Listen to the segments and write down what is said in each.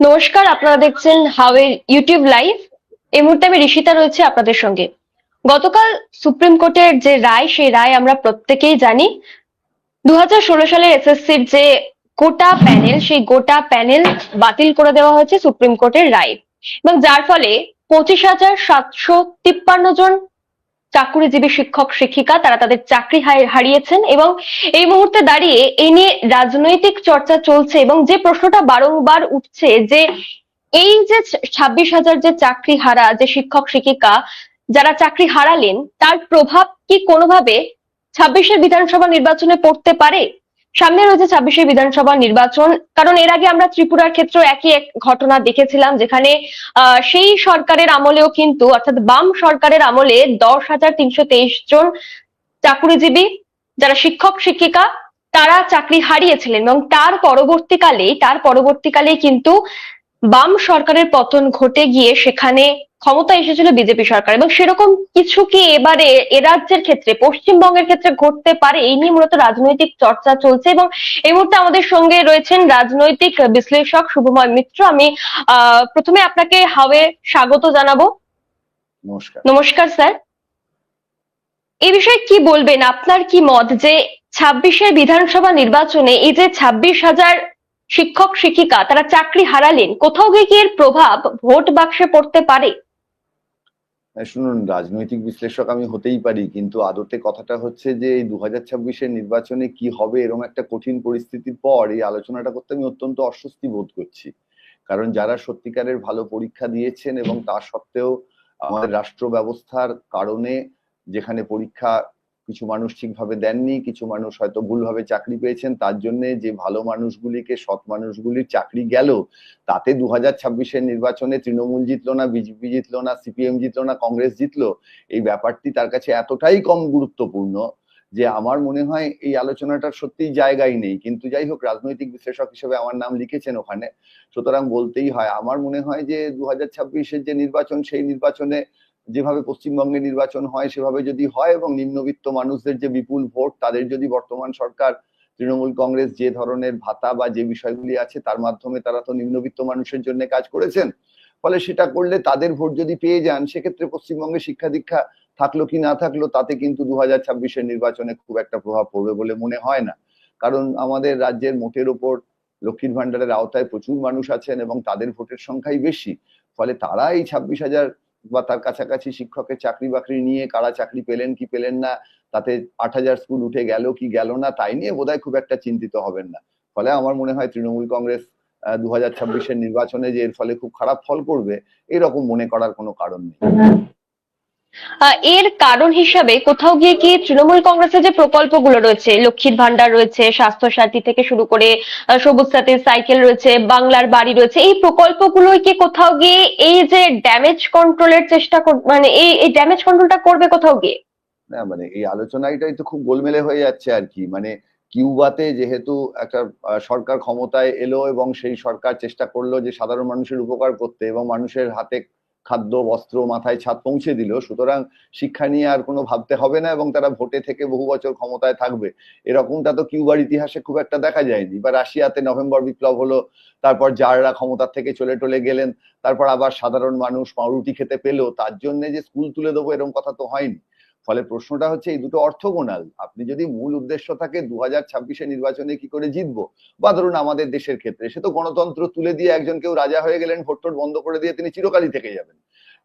নমস্কার, আপনারা দেখছেন হাওয়ের ইউটিউব লাইভ এই মুহূর্তে আমি ঋষিতা রয়েছে আপনাদের সঙ্গে। গতকাল সুপ্রিম কোর্টের যে রায়, সেই রায় আমরা প্রত্যেকেই জানি। দু সালের এসএসসির যে গোটা প্যানেল সেই গোটা প্যানেল বাতিল করে দেওয়া হয়েছে সুপ্রিম কোর্টের রায়। এবং যার ফলে পঁচিশ হাজার সাতশো তিপ্পান্ন জন চাকুরিজীবী শিক্ষক, শিক্ষিকা, তারা তাদের চাকরি হারিয়েছেন এবং এই মুহূর্তে দাঁড়িয়ে এ নিয়ে রাজনৈতিক চর্চা চলছে এবং যে প্রশ্নটা বারংবার উঠছে যে এই যে ছাব্বিশ হাজার যে চাকরি হারা, যে শিক্ষক, শিক্ষিকা যারা চাকরি হারালেন, তার প্রভাব কি কোনোভাবে ছাব্বিশের বিধানসভা নির্বাচনে পড়তে পারে? সামনে রয়েছে ছাব্বিশে বিধানসভা নির্বাচন। কারণ এর আগে আমরা ত্রিপুরার ক্ষেত্রে একই এক ঘটনা দেখেছিলাম, যেখানে সেই সরকারের আমলেও কিন্তু, অর্থাৎ বাম সরকারের আমলে দশ হাজার তিনশো তেইশ জন চাকুরিজীবী, যারা শিক্ষক, শিক্ষিকা, তারা চাকরি হারিয়েছিলেন এবং তার পরবর্তীকালে তার পরবর্তীকালে কিন্তু বাম সরকারের পতন ঘটে গিয়ে সেখানে ক্ষমতা এসেছিল বিজেপি সরকার এবং সেরকম কিছু কি এবারে এ রাজ্যের ক্ষেত্রে পশ্চিমবঙ্গের ক্ষেত্রে ঘটতে পারে? এই নিয়ে মূলত রাজনৈতিক চর্চা চলছে এবং এই মুহূর্তে আমাদের সঙ্গে রয়েছেন রাজনৈতিক বিশ্লেষক শুভময় মিত্র। আমি আহ প্রথমে আপনাকে হাওয়ে স্বাগত জানাব। নমস্কার। নমস্কার স্যার। এই বিষয়ে কি বলবেন? আপনার কি মত যে ছাব্বিশের বিধানসভা নির্বাচনে এই যে ছাব্বিশ হাজার শিক্ষক, শিক্ষিকা তারা চাকরি হারালেন। কোথাও গিয়ে কি এর প্রভাব ভোট বাক্সে পড়তে পারে? শুনুন, রাজনৈতিক বিশ্লেষক আমি হতেই পারি, কিন্তু আদতে কথাটা হচ্ছে যে এই দু হাজার ছাব্বিশের নির্বাচনে কি হবে এরকম একটা কঠিন পরিস্থিতির পর এই আলোচনাটা করতে আমি অত্যন্ত অস্বস্তি বোধ করছি। কারণ যারা সত্যিকারের ভালো পরীক্ষা দিয়েছেন এবং তা সত্ত্বেও আমাদের রাষ্ট্র ব্যবস্থার কারণে যেখানে পরীক্ষা কিছু মানুষ ঠিকভাবে দেননি, কিছু মানুষ হয়তো ভুলভাবে চাকরি পেয়েছেন, তার জন্য যে ভালো মানুষগুলিকে সৎ মানুষগুলির চাকরি গেল, তাতে দু হাজার ছাব্বিশের নির্বাচনে তৃণমূল জিতলো না, বিজেপি জিতলো না, সিপিএম জিতলো না, কংগ্রেস জিতলো, এই ব্যাপারটি তার কাছে এতটাই কম গুরুত্বপূর্ণ যে আমার মনে হয় এই আলোচনাটার সত্যিই জায়গাই নেই। কিন্তু যাই হোক, রাজনৈতিক বিশ্লেষক হিসেবে আমার নাম লিখেছেন ওখানে। সুতরাং বলতেই হয়, আমার মনে হয় যে দু হাজার ছাব্বিশের যে নির্বাচন, সেই নির্বাচনে যেভাবে পশ্চিমবঙ্গে নির্বাচন হয়, সেভাবে যদি হয় এবং নিম্নবিত্ত মানুষদের যে বিপুল ভোট, তাদের যদি বর্তমান সরকার, তৃণমূল কংগ্রেস যে ধরনের ভাতা বা যে বিষয়গুলি আছে, তার মাধ্যমে তারা তো নিম্নবিত্ত মানুষের জন্য কাজ করেছেন, ফলে সেটা করলে তাদের ভোট যদি পেয়ে যান, সেক্ষেত্রে পশ্চিমবঙ্গে শিক্ষা দীক্ষা থাকল কি না থাকল, তাতে কিন্তু দু হাজার ছাব্বিশের নির্বাচনে খুব একটা প্রভাব পড়বে বলে মনে হয় না। কারণ আমাদের রাজ্যের মোটের ওপর লক্ষ্মীর ভান্ডারের আওতায় প্রচুর মানুষ আছেন এবং তাদের ভোটের সংখ্যাই বেশি, ফলে তারা এই ছাব্বিশ হাজার বা তার কাছাকাছি শিক্ষকের চাকরি বাকরি নিয়ে কারা চাকরি পেলেন, কি পেলেন না, তাতে আট হাজার স্কুল উঠে গেল, কি গেল না, তাই নিয়ে বোধহয় খুব একটা চিন্তিত হবেন না। ফলে আমার মনে হয় তৃণমূল কংগ্রেস দু হাজার ছাব্বিশের নির্বাচনে যে এর ফলে খুব খারাপ ফল করবে, এরকম মনে করার কোনো কারণ নেই। এর কারণ হিসাবে কোথাও গিয়ে কি তৃণমূল কংগ্রেসের যে প্রকল্পগুলো রয়েছে, লক্ষ্মীর ভান্ডার রয়েছে স্বাস্থ্য সাথী থেকে শুরু করে সবুজ সাথীর সাইকেল রয়েছে, বাংলার বাড়ি রয়েছে, এই প্রকল্পগুলোই কি কোথাও গিয়ে এই যে ড্যামেজ কন্ট্রোলের চেষ্টা মানে এই এই ড্যামেজ কন্ট্রোলটা করবে কোথাও গিয়ে? না মানে এই আলোচনাটাই তো খুব গোলমেলে হয়ে যাচ্ছে আর কি। মানে কিউবাতে যেহেতু একটা সরকার ক্ষমতায় এলো এবং সেই সরকার চেষ্টা করল যে সাধারণ মানুষের উপকার করতে এবং মানুষের হাতে খাদ্য, বস্ত্র মাথায় ছাদ পৌঁছে দিল। সুতরাং শিক্ষা নিয়ে আর কোনো ভাবতে হবে না এবং তারা ভোটে থেকে বহু বছর ক্ষমতায় থাকবে। এরকমটা তো কিউবার ইতিহাসে খুব একটা দেখা যায়নি। বা রাশিয়াতে নভেম্বর বিপ্লব হলো, তারপর যারা ক্ষমতা থেকে চলে টলে গেলেন, তারপর আবার সাধারণ মানুষ পাউরুটি খেতে পেল। তার জন্য যে স্কুল তুলে দেবো এরকম কথা তো হয়নি। ফলে প্রশ্নটা হচ্ছে, এই দুটো অর্থগোনাল। আপনি যদি মূল উদ্দেশ্য থাকে দু হাজার ছাব্বিশে নির্বাচনে কি করে জিতবো? বা ধরুন আমাদের দেশের ক্ষেত্রে, সে তো গণতন্ত্র তুলে দিয়ে একজন কেউ রাজা হয়ে গেলেন, ভোট টোট বন্ধ করে দিয়ে তিনি চিরকালই থেকে যাবেন।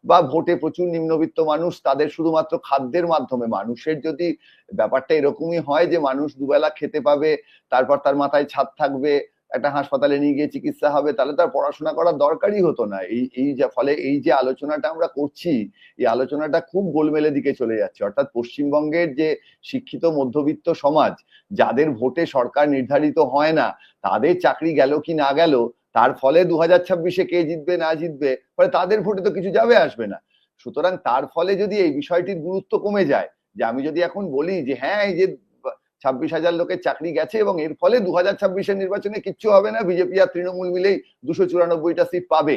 বা ভোটে প্রচুর নিম্নবিত্ত মানুষ, তাদের শুধুমাত্র খাদ্যের মাধ্যমে, মানুষের যদি ব্যাপারটা এরকমই হয় যে মানুষ দুবেলা খেতে পাবে, তারপর তার মাথায় ছাদ থাকবে একটা হাসপাতালে নিয়ে গিয়ে চিকিৎসা হবে, তাহলে তার পড়াশোনা করার দরকারই হতো না। এই এই যে, ফলে এই যে আলোচনাটা আমরা করছি, এই আলোচনাটা খুব গোলমেলে দিকে চলে যাচ্ছে। অর্থাৎ পশ্চিমবঙ্গের যে শিক্ষিত মধ্যবিত্ত সমাজ, যাদের ভোটে সরকার নির্ধারিত হয় না, তাদের চাকরি গেল কি না গেল, তার ফলে দু হাজার ছাব্বিশে কে জিতবে, না জিতবে, ফলে তাদের ভোটে তো কিছু যাবে, আসবে না। সুতরাং তার ফলে যদি এই বিষয়টির গুরুত্ব কমে যায়, যে আমি যদি এখন বলি যে হ্যাঁ এই যে ছাব্বিশ হাজার লোকের চাকরি গেছে এবং এর ফলে দু হাজার ছাব্বিশের নির্বাচনে কিচ্ছু হবে না। বিজেপি আর তৃণমূল মিলেই দুশো চুরানব্বইটা সিট পাবে।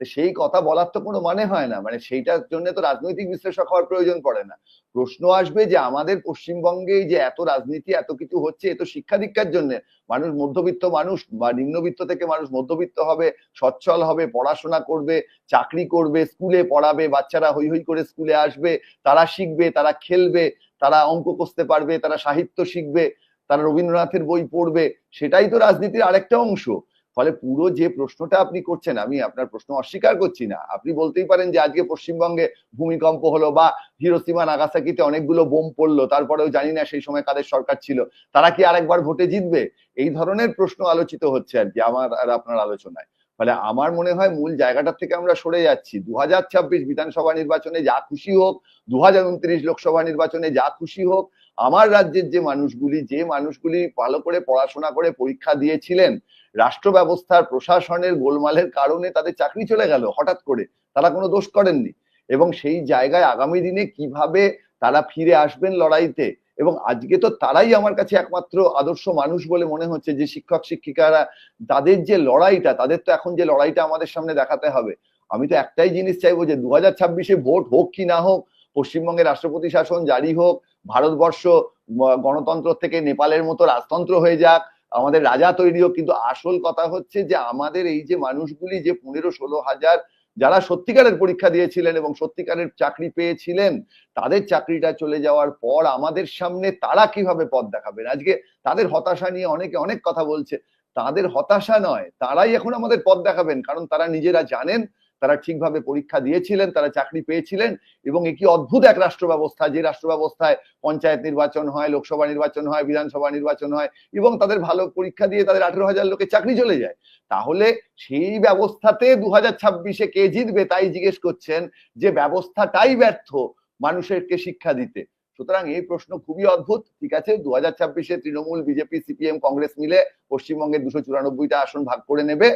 সেই কথা বলার তো কোনো মানে হয় না। মানে সেইটার জন্য তো রাজনৈতিক বিশ্লেষক হওয়ার প্রয়োজন পড়ে না। প্রশ্ন আসবে যে আমাদের পশ্চিমবঙ্গে যে এত রাজনীতি, এত কিছু হচ্ছে, এ তো শিক্ষা দীক্ষার জন্য। মানুষ মধ্যবিত্ত মানুষ বা নিম্নবিত্ত থেকে মানুষ মধ্যবিত্ত হবে, সচ্ছল হবে, পড়াশোনা করবে, চাকরি করবে, স্কুলে পড়াবে, বাচ্চারা হই হই করে স্কুলে আসবে, তারা শিখবে, তারা খেলবে। তারা অঙ্ক কষতে পারবে, তারা সাহিত্য শিখবে, তারা রবীন্দ্রনাথের বই পড়বে, সেটাই তো রাজনীতির আরেকটা অংশ। ফলে পুরো যে প্রশ্নটা আপনি করছেন, আমি আপনার প্রশ্ন অস্বীকার করছি না। আপনি বলতেই পারেন যে আজকে পশ্চিমবঙ্গে ভূমিকম্প হলো বা হিরোসীমা, নাগাসাকিতে অনেকগুলো বোম পড়ল, তারপরেও জানি না সেই সময় কাদের সরকার ছিল। তারা কি আরেকবার ভোটে জিতবে? এই ধরনের প্রশ্ন আলোচিত হচ্ছে আর কি, আমার আর আপনার আলোচনায়। ফলে আমার মনে হয় মূল জায়গাটা থেকে আমরা সরে যাচ্ছি। দু হাজার ছাব্বিশ বিধানসভা নির্বাচনে যা খুশি হোক দু হাজার উনত্রিশ লোকসভা নির্বাচনে যা খুশি হোক, আমার রাজ্যের যে মানুষগুলি যে মানুষগুলি ভালো করে পড়াশোনা করে পরীক্ষা দিয়েছিলেন, রাষ্ট্র ব্যবস্থার প্রশাসনের গোলমালের কারণে তাদের চাকরি চলে গেল হঠাৎ করে, তারা কোনো দোষ করেননি। এবং সেই জায়গায় আগামী দিনে কীভাবে তারা ফিরে আসবেন লড়াইতে এবং আজকে তো তারাই আমার কাছে একমাত্র আদর্শ মানুষ বলে মনে হচ্ছে যে শিক্ষক, শিক্ষিকারা, তাদের যে লড়াইটা, তাদের তো এখন যে লড়াইটা আমাদের সামনে দেখাতে হবে। আমি তো একটাই জিনিস চাইব যে দু হাজার ছাব্বিশে ভোট হোক কি না হোক, পশ্চিমবঙ্গে রাষ্ট্রপতি শাসন জারি হোক, ভারতবর্ষ গণতন্ত্র থেকে নেপালের মতো রাজতন্ত্র হয়ে যাক, আমাদের রাজা তৈরি হোক, কিন্তু আসল কথা হচ্ছে যে আমাদের এই যে মানুষগুলি যে পনেরো, ষোলো হাজার যারা সত্যিকারের পরীক্ষা দিয়েছিলেন এবং সত্যিকারের চাকরি পেয়েছিলেন, তাদের চাকরিটা চলে যাওয়ার পর আমাদের সামনে তারা কীভাবে পথ দেখাবেন? আজকে তাদের হতাশা নিয়ে অনেকে অনেক কথা বলছে। তাদের হতাশা নয়, তারাই এখন আমাদের পথ দেখাবেন, কারণ তারা নিজেরা জানেন তারা ঠিকভাবে পরীক্ষা দিয়েছিলেন, তারা চাকরি পেয়েছিলেন এবং একই অদ্ভুত এক রাষ্ট্র ব্যবস্থা যে রাষ্ট্র ব্যবস্থায় পঞ্চায়েত নির্বাচন হয়, লোকসভা নির্বাচন হয়, বিধানসভা নির্বাচন হয় এবং তাদের ভালো পরীক্ষা দিয়ে তাদের আঠেরো হাজার লোকের চাকরি চলে যায়। তাহলে সেই ব্যবস্থাতে দু হাজার ছাব্বিশে কে জিতবে তাই জিজ্ঞেস করছেন যে ব্যবস্থাটাই ব্যর্থ মানুষেরকে শিক্ষা দিতে। সুতরাং এই প্রশ্ন খুবই অদ্ভুত। ঠিক আছে দু হাজার ছাব্বিশে তৃণমূল, বিজেপি, সিপিএম, কংগ্রেস মিলে পশ্চিমবঙ্গের দুশো চুরানব্বইটা আসন ভাগ করে নেবে।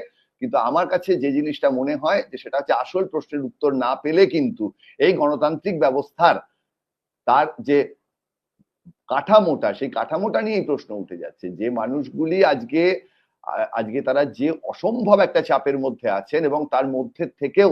কিন্তু আমার কাছে যে জিনিসটা মনে হয় যে সেটা হচ্ছে আসল প্রশ্নের উত্তর না পেলে কিন্তু এই গণতান্ত্রিক ব্যবস্থার তার যে কাঠামোটা, সেই কাঠামোটা নিয়েই প্রশ্ন উঠে যাচ্ছে। যে মানুষগুলি আজকে আজকে তারা যে অসম্ভব একটা চাপের মধ্যে আছেন এবং তার মধ্যে থেকেও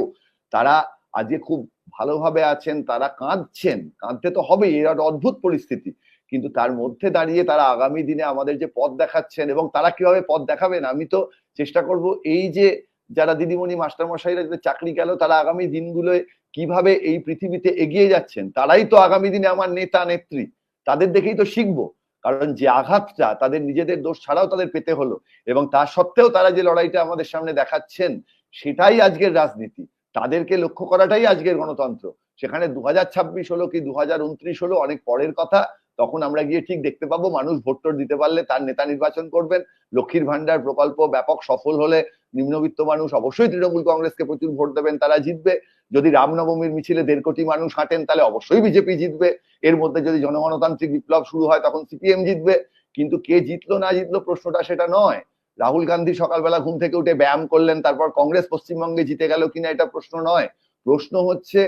তারা আজকে খুব ভালোভাবে আছেন, তারা কাঁদছেন। কাঁদতে তো হবেই এর একটা অদ্ভুত পরিস্থিতি। কিন্তু তার মধ্যে দাঁড়িয়ে তারা আগামী দিনে আমাদের যে পথ দেখাচ্ছেন এবং তারা কীভাবে পথ দেখাবেন, আমি তো চেষ্টা করব এই যে যারা দিদিমণি মাস্টারমশাইরা যাদের চাকরি গেল, তারা আগামী দিনগুলোয় কীভাবে এই পৃথিবীতে এগিয়ে যাচ্ছেন? তারাই তো আগামী দিনে আমার নেতা, নেত্রী। তাদের দেখেই তো শিখব। কারণ যে আঘাতটা তাদের নিজেদের দোষ ছাড়াও তাদের পেতে হলো এবং তা সত্ত্বেও তারা যে লড়াইটা আমাদের সামনে দেখাচ্ছেন, সেটাই আজকের রাজনীতি। তাদেরকে লক্ষ্য করাটাই আজকের গণতন্ত্র। সেখানে দু হাজার ছাব্বিশ হলো কি দু হাজার উনত্রিশ হলো অনেক পরের কথা। তখন আমরা গিয়ে ঠিক দেখতে পাবো, মানুষ ভোট দিতে পারলে তার নেতা নির্বাচন করবেন। লক্ষ্মীর ভান্ডার প্রকল্প ব্যাপক সফল হলে নিম্নবিত্ত মানুষ অবশ্যই তৃণমূল কংগ্রেসকে প্রচুর ভোট দেবেন, তারা জিতবে। যদি রামনবমীর মিছিলে দেড় কোটি মানুষ হাঁটেন, তাহলে অবশ্যই বিজেপি জিতবে। এর মধ্যে যদি জনগণতান্ত্রিক বিপ্লব শুরু হয়, তখন সিপিএম জিতবে। কিন্তু কে জিতলো, না জিতলো, প্রশ্নটা সেটা নয়। রাহুল গান্ধী সকালবেলা ঘুম থেকে উঠে ব্যায়াম করলেন, তারপর কংগ্রেস পশ্চিমবঙ্গে জিতে গেল কিনা এটা প্রশ্ন নয়। প্রশ্ন হচ্ছে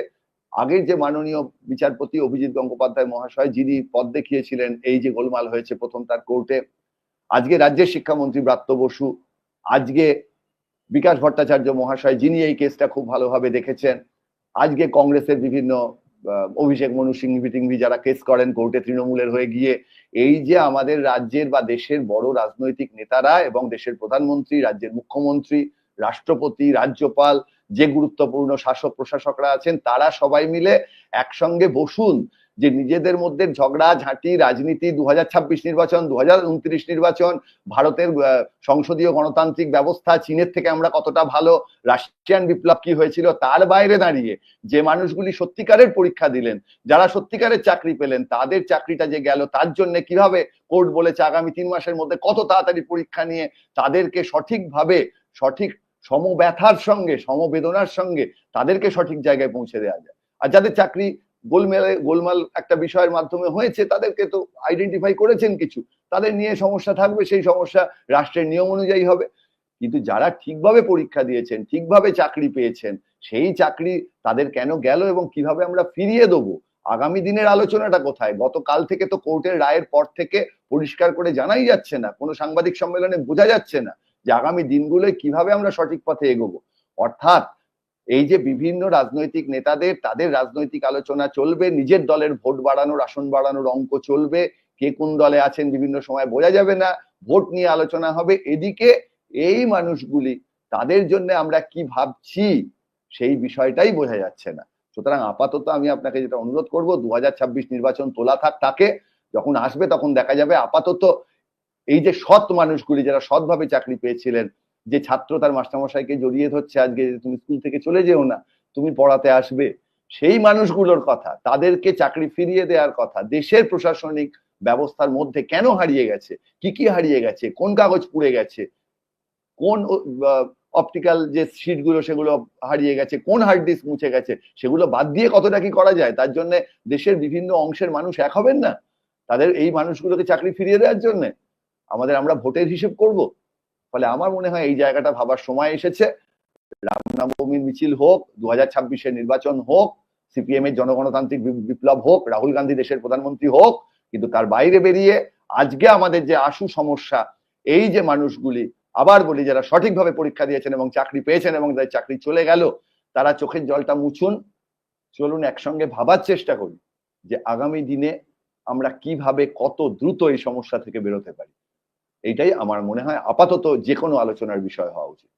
আগের যে মাননীয় বিচারপতি অভিজিৎ গঙ্গোপাধ্যায় মহাশয়, যিনি পদ দেখিয়েছিলেন এই যে গোলমাল হয়েছে প্রথম তার কোর্টে, আজকে রাজ্যের শিক্ষামন্ত্রী ব্রাত্য বসু, আজকে বিকাশ ভট্টাচার্য মহাশয়, যিনি এই কেসটা খুব ভালোভাবে দেখেছেন, আজকে কংগ্রেসের বিভিন্ন অভিষেক মনু সিংভি টিংভি যারা কেস করেন কোর্টে তৃণমূলের হয়ে গিয়ে, এই যে আমাদের রাজ্যের বা দেশের বড় রাজনৈতিক নেতারা এবং দেশের প্রধানমন্ত্রী, রাজ্যের মুখ্যমন্ত্রী, রাষ্ট্রপতি, রাজ্যপাল যে গুরুত্বপূর্ণ শাসক প্রশাসকরা আছেন, তারা সবাই মিলে একসঙ্গে বসুন যে নিজেদের মধ্যে ঝগড়া, ঝাঁটি, রাজনীতি, দুহাজার ছাব্বিশ নির্বাচন, দুহাজার উনত্রিশ নির্বাচন, ভারতের সংসদীয় গণতান্ত্রিক ব্যবস্থা, চীনের থেকে আমরা কতটা ভালো, রাশিয়ান বিপ্লব কি হয়েছিল, তার বাইরে দাঁড়িয়ে যে মানুষগুলি সত্যিকারের পরীক্ষা দিলেন, যারা সত্যিকারের চাকরি পেলেন, তাদের চাকরিটা যে গেল, তার জন্য কীভাবে কোর্ট বলেছে আগামী তিন মাসের মধ্যে কত তাড়াতাড়ি পরীক্ষা নিয়ে তাদেরকে সঠিকভাবে, সঠিক সমব্যথার সঙ্গে, সমবেদনার সঙ্গে তাদেরকে সঠিক জায়গায় পৌঁছে দেওয়া যায়। আর যাদের চাকরি গোলমেলে, গোলমাল একটা বিষয়ের মাধ্যমে হয়েছে, তাদেরকে তো আইডেন্টিফাই করেছেন কিছু। তাদের নিয়ে সমস্যা থাকবে, সেই সমস্যা রাষ্ট্রের নিয়ম অনুযায়ী হবে। কিন্তু যারা ঠিকভাবে পরীক্ষা দিয়েছেন, ঠিকভাবে চাকরি পেয়েছেন, সেই চাকরি তাদের কেন গেল এবং কীভাবে আমরা ফিরিয়ে দেবো? আগামী দিনের আলোচনাটা কোথায়? গতকাল থেকে তো কোর্টের রায়ের পর থেকে পরিষ্কার করে জানাই যাচ্ছে না, কোনো সাংবাদিক সম্মেলনে বোঝা যাচ্ছে না। যে আগামী দিনগুলোয় কীভাবে আমরা সঠিক পথে এগোবো? অর্থাৎ এই যে বিভিন্ন রাজনৈতিক নেতাদের, তাদের রাজনৈতিক আলোচনা চলবে, নিজের দলের ভোট বাড়ানোর, আসন বাড়ানোর অঙ্ক চলবে, কে কোন দলে আছেন বিভিন্ন সময় বোঝা যাবে না, ভোট নিয়ে আলোচনা হবে, এদিকে এই মানুষগুলি, তাদের জন্য আমরা কি ভাবছি, সেই বিষয়টাই বোঝা যাচ্ছে না। সুতরাং আপাতত আমি আপনাকে যেটা অনুরোধ করব, দু হাজার ছাব্বিশ নির্বাচন তোলা থাক তাকে যখন আসবে তখন দেখা যাবে, আপাতত এই যে সৎ মানুষগুলি যারা সৎভাবে চাকরি পেয়েছিলেন, যে ছাত্র তার মাস্টারমশাইকে জড়িয়ে ধরছে আজকে তুমি স্কুল থেকে চলে যেও না, তুমি পড়াতে আসবে, সেই মানুষগুলোর কথা, তাদেরকে চাকরি ফিরিয়ে দেওয়ার কথা, দেশের প্রশাসনিক ব্যবস্থার মধ্যে কেন হারিয়ে গেছে, কি কি হারিয়ে গেছে, কোন কাগজ পুড়ে গেছে, কোন অপটিক্যাল যে সিটগুলো সেগুলো হারিয়ে গেছে, কোন হার্ড ডিস্ক মুছে গেছে, সেগুলো বাদ দিয়ে কতটা কি করা যায়? তার জন্য দেশের বিভিন্ন অংশের মানুষ এক হবেন না? তাদের এই মানুষগুলোকে চাকরি ফিরিয়ে দেওয়ার জন্য। আমাদের আমরা ভোটের হিসেব করব। ফলে আমার মনে হয় এই জায়গাটা ভাবার সময় এসেছে। রামনবমীর মিছিল হোক দু হাজার ছাব্বিশের নির্বাচন হোক, সিপিএম এর জনগণতান্ত্রিক বিপ্লব হোক, রাহুল গান্ধী দেশের প্রধানমন্ত্রী হোক, কিন্তু তার বাইরে বেরিয়ে আজকে আমাদের যে আশু সমস্যা, এই যে মানুষগুলি আবার বলি যারা সঠিকভাবে পরীক্ষা দিয়েছেন এবং চাকরি পেয়েছেন এবং তাদের চাকরি চলে গেল, তারা চোখের জলটা মুছুন। চলুন একসঙ্গে ভাবার চেষ্টা করি যে আগামী দিনে আমরা কীভাবে কত দ্রুত এই সমস্যা থেকে বেরোতে পারি। এইটাই আমার মনে হয় আপাতত যে কোনো আলোচনার বিষয় হওয়া উচিত।